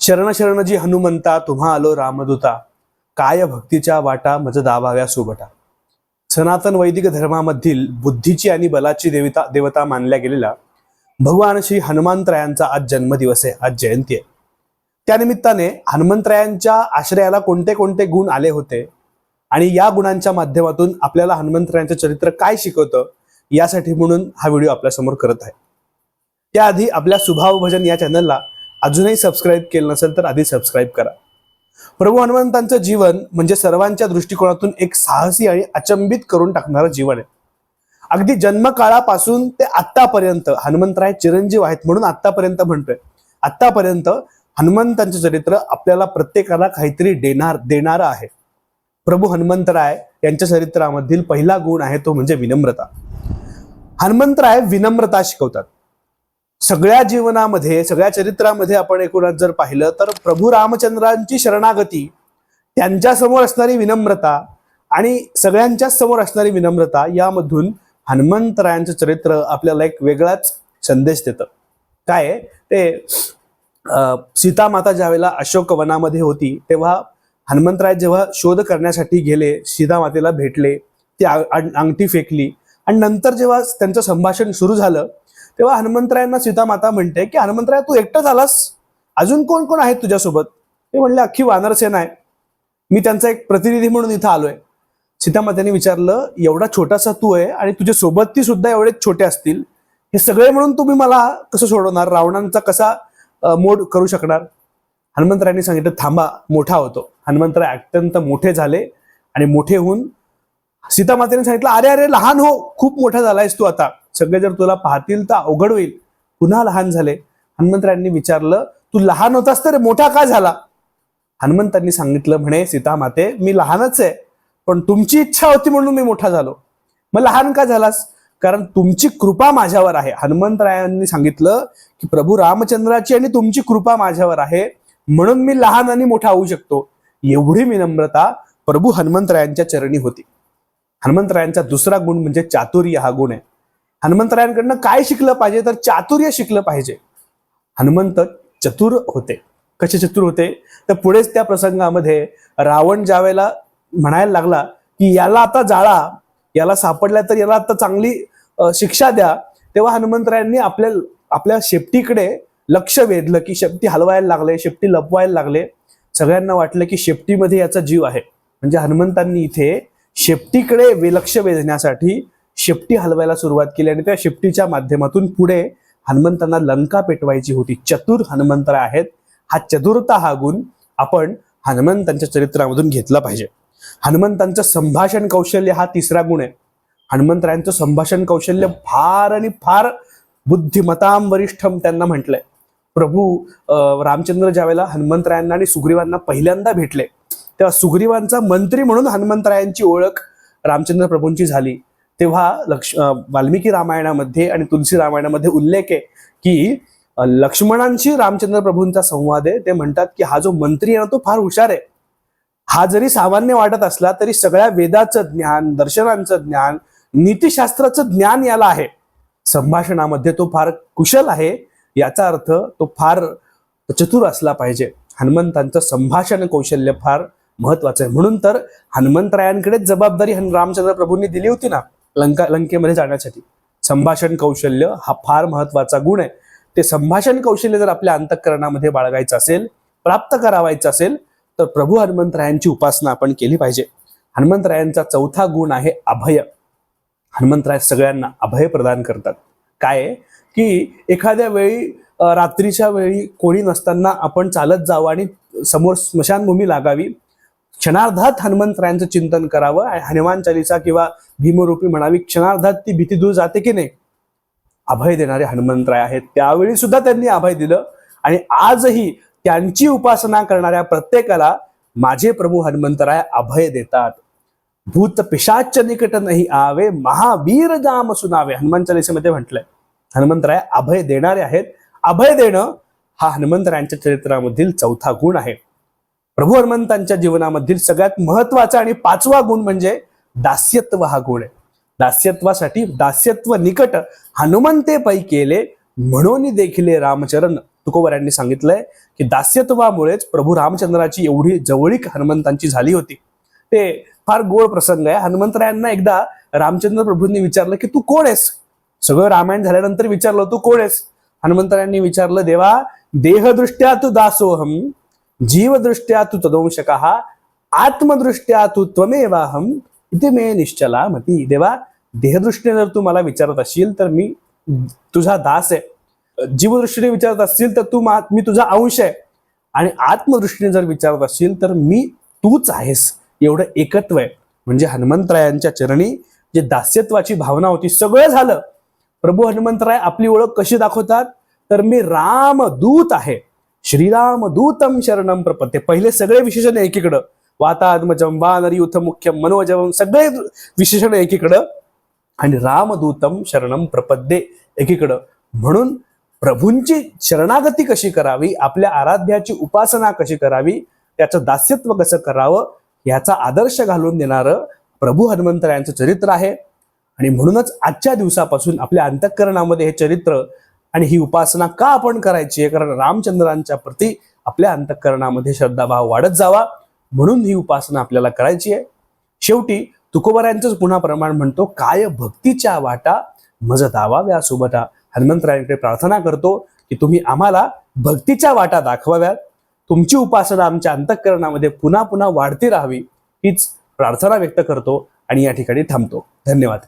शरण शरण जी हनुमंता तुम्हा आलो रामदूता. काय भक्तीच्या वाटा मज दाबाव्या सुबटा सनातन वैदिक धर्मामधील बुद्धीची आणि बलाची देवता देवता मानल्या गेलेला भगवान श्री हनुमंतरायांचा आज जन्मदिवस आहे आज जयंती आहे. त्यानिमित्ताने हनुमंतरायांच्या आश्रयाला कोणते कोणते गुण आले होते आणि या गुणांच्या माध्यमातून आपल्याला हनुमंतरायांचं चरित्र काय शिकवतं यासाठी म्हणून हा व्हिडिओ आपल्यासमोर करत आहे. त्याआधी आपल्या सुभाव भजन या चॅनलला अजूनही सबस्क्राईब केलं नसेल तर आधी सबस्क्राईब करा. प्रभू हनुमंतांचं जीवन म्हणजे सर्वांच्या दृष्टिकोनातून एक साहसी आणि अचंबित करून टाकणारं जीवन आहे. अगदी जन्मकाळापासून ते आत्तापर्यंत हनुमंतराय चिरंजीव आहेत म्हणून आत्तापर्यंत म्हणतोय. आत्तापर्यंत हनुमंतांचं चरित्र आपल्याला प्रत्येकाला काहीतरी देणार देणारं आहे. प्रभू हनुमंतराय यांच्या चरित्रामधील पहिला गुण आहे तो म्हणजे विनम्रता. हनुमंतराय विनम्रता शिकवतात. सगळ्या जीवनामध्ये सगळ्या चरित्रामध्ये आपण एकूणच जर पाहिलं तर प्रभू रामचंद्रांची शरणागती त्यांच्यासमोर असणारी विनम्रता आणि सगळ्यांच्याच समोर असणारी विनम्रता यामधून हनुमंतरायांचं चरित्र आपल्याला एक वेगळाच संदेश देतं काय आहे? ते सीता माता ज्यावेळेला अशोक वनामध्ये होती तेव्हा हनुमंतराय जेव्हा शोध करण्यासाठी गेले सीता मातेला भेटले ती अंगठी फेकली आणि नंतर जेव्हा त्यांचं संभाषण सुरू झालं तेव्हा हनुमंतरायांना सीता माता म्हणते की हनुमंतराय तू एकटाच आलास अजून कोण कोण आहेत तुझ्यासोबत? ते म्हणले अख्खी वानरसेना आहे. मी त्यांचा एक प्रतिनिधी म्हणून इथं आलोय. सीतामातेने विचारलं एवढा छोटासा तू आहे आणि तुझ्या सोबत ती सुद्धा एवढे छोटे असतील. हे सगळे म्हणून तुम्ही मला कसं सोडवणार? रावणांचा कसा मोड करू शकणार? हनुमंतरायांनी सांगितलं थांबा मोठा होतो. हनुमंतराय अत्यंत मोठे झाले आणि मोठे होऊन सीतामातेने सांगितलं अरे अरे लहान हो खूप मोठा झालायस तू आता. सगळे जर तुला पाहतील तर अवघड होईल. पुन्हा लहान झाले. हनुमंतरायांनी विचारलं तू लहान होतास तर मोठा का झाला? हनुमंतांनी सांगितलं म्हणे सीतामाते मी लहानच आहे पण तुमची इच्छा होती म्हणून मी मोठा झालो. मग लहान का झालास? कारण तुमची कृपा माझ्यावर आहे. हनुमंतरायांनी सांगितलं की प्रभू रामचंद्राची आणि तुमची कृपा माझ्यावर आहे म्हणून मी लहान आणि मोठा होऊ शकतो. एवढी विनम्रता प्रभू हनुमंतरायांच्या चरणी होती. हनुमंतरायांचा दुसरा गुण म्हणजे चातुर्य हा गुण आहे. हनुमंतरायांकडनं काय शिकलं पाहिजे? तर चातुर्य शिकलं पाहिजे. हनुमंत चतुर होते. कसे चतुर होते? तर पुढेच त्या प्रसंगामध्ये रावण ज्यावेळेला म्हणायला लागला की याला आता जाळा याला सापडल्या तर याला आता चांगली शिक्षा द्या तेव्हा हनुमंतरायांनी आपल्या आपल्या शेपटीकडे लक्ष वेधलं की शेपटी हलवायला लागले शेपटी लपवायला लागले. सगळ्यांना वाटलं की शेपटीमध्ये याचा जीव आहे. म्हणजे हनुमंतांनी इथे शेपटीकडे विलक्ष वेधण्यासाठी शेपटी हलवायला सुरुवात केली आणि त्या शेपटीच्या माध्यमातून पुढे हनुमंतांना लंका पेटवायची होती. चतुर हनुमंतरा आहेत. हा चतुरता हा गुण आपण हनुमंतांच्या चरित्रामधून घेतला पाहिजे. हनुमंतांचं संभाषण कौशल्य हा तिसरा गुण आहे. हनुमंतरायांचं संभाषण कौशल्य फार आणि फार बुद्धिमताम वरिष्ठम त्यांना म्हटलंय. प्रभू अं, रामचंद्र ज्यावेळेला हनुमंतरायांना आणि सुग्रीवांना पहिल्यांदा भेटले तेव्हा सुग्रीवांचा मंत्री म्हणून हनुमंतरायांची ओळख रामचंद्र प्रभूंची झाली. तेव्हा लक्ष वाल्मिकी रामायणामध्ये आणि तुलसी रामायणामध्ये उल्लेख आहे की लक्ष्मणांशी रामचंद्र प्रभूंचा संवाद आहे. ते म्हणतात की हा जो मंत्री आहे ना तो फार हुशार आहे. हा जरी सामान्य वाटत असला तरी सगळ्या वेदाचं ज्ञान दर्शनांचं ज्ञान नीतिशास्त्राचं ज्ञान याला आहे. संभाषणामध्ये तो फार कुशल आहे. याचा अर्थ तो फार चतुर असला पाहिजे. हनुमंतांचं संभाषण कौशल्य फार महत्वाचं आहे. म्हणून तर हनुमंतरायांकडेच जबाबदारी रामचंद्र प्रभूंनी दिली होती ना लंका लंकेमध्ये जाण्यासाठी. संभाषण कौशल्य हा फार महत्त्वाचा गुण आहे. ते संभाषण कौशल्य जर आपल्या अंतःकरणामध्ये बाळगायचं असेल प्राप्त करावायचं असेल तर प्रभू हनुमंतरायांची उपासना आपण केली पाहिजे. हनुमंतरायांचा चौथा गुण आहे अभय. हनुमंतराय सगळ्यांना अभय प्रदान करतात. काय आहे? की एखाद्या वेळी रात्रीच्या वेळी कोणी नसताना आपण चालत जावं आणि समोर स्मशानभूमी लागावी क्षणार्धात हनुमंतरायांचं चिंतन करावं आणि हनुमान चालिसा किंवा भीमरूपी म्हणावी क्षणार्धात ती भीती दूर जाते की नाही? अभय देणारे हनुमंतराय आहेत. त्यावेळी सुद्धा त्यांनी अभय दिलं. आणि आजही त्यांची उपासना करणाऱ्या प्रत्येकाला माझे प्रभू हनुमंतराय अभय देतात. भूत पिशाच निकट नाही आवे महावीर जाम सुनावे. हनुमान चालिसेमध्ये म्हटलंय हनुमंतराय अभय देणारे आहेत. अभय देणं हा हनुमंतरायांच्या चरित्रामधील चौथा गुण आहे. प्रभू हनुमंतांच्या जीवनामधील सगळ्यात महत्त्वाचा आणि पाचवा गुण म्हणजे दास्यत्व हा गुण आहे. दास्यत्वासाठी दास्यत्व निकट हनुमंते पै केले म्हणून देखिले रामचरण तुकोबऱ्यांनी सांगितलंय की दास्यत्वामुळेच प्रभू रामचंद्राची एवढी जवळीक हनुमंतांची झाली होती. ते फार गोड प्रसंग आहे. हनुमंतरायांना एकदा रामचंद्र प्रभूंनी विचारलं की तू कोण आहेस? सगळं रामायण झाल्यानंतर विचारलं तू कोण आहेस? हनुमंतरायांनी विचारलं देवा देहदृष्ट्या तू दासोहम जीवदृष्ट्या तू तदंशक आत्मदृष्ट्या तू त्वमेवाहम इथे मे निश्चला मती देवा देहदृष्टीने जर तू मला विचारत असशील तर मी तुझा दास आहे. जीवदृष्टीने विचारत असशील तर तू मा- मी तुझा अंश आहे. आणि आत्मदृष्टीने जर विचारत असशील तर मी तूच आहेस. एवढं एकत्व आहे. म्हणजे हनुमंतरायांच्या चरणी जे दास्यत्वाची भावना होती सगळं झालं. प्रभू हनुमंतराय आपली ओळख कशी दाखवतात? तर मी रामदूत आहे. श्रीराम दूतम शरणम प्रपत्ते पहिले सगळे विशेषण एकीकडं. वातात्मजम वानरी युथ मुख्य मनोजवम सगळे विशेषण एकीकडं. आणि रामदूतम शरणम प्रपद्ये एकीकडं. म्हणून प्रभूंची शरणागती कशी करावी आपल्या आराध्याची उपासना कशी करावी त्याचं दास्यत्व कसं करावं याचा आदर्श घालून देणारं प्रभू हनुमंतरायांचं चरित्र आहे. आणि म्हणूनच आजच्या दिवसापासून आपल्या अंतःकरणामध्ये हे चरित्र आणि ही उपासना का आपण करायची आहे? कारण रामचंद्रांच्या प्रती आपल्या अंतःकरणामध्ये श्रद्धाभाव वाढत जावा. म्हणून ही उपासना आपल्याला करायची आहे. शेवटी तुकोबऱ्यांचंच पुन्हा प्रमाण म्हणतो काय भक्तीच्या वाटा मज दावाव्या सोबता हनुमंतरायांकडे प्रार्थना करतो की तुम्ही आम्हाला भक्तीच्या वाटा दाखवाव्यात. तुमची उपासना आमच्या अंतःकरणामध्ये पुन्हा पुन्हा वाढती राहावी हीच प्रार्थना व्यक्त करतो आणि या ठिकाणी थांबतो. धन्यवाद.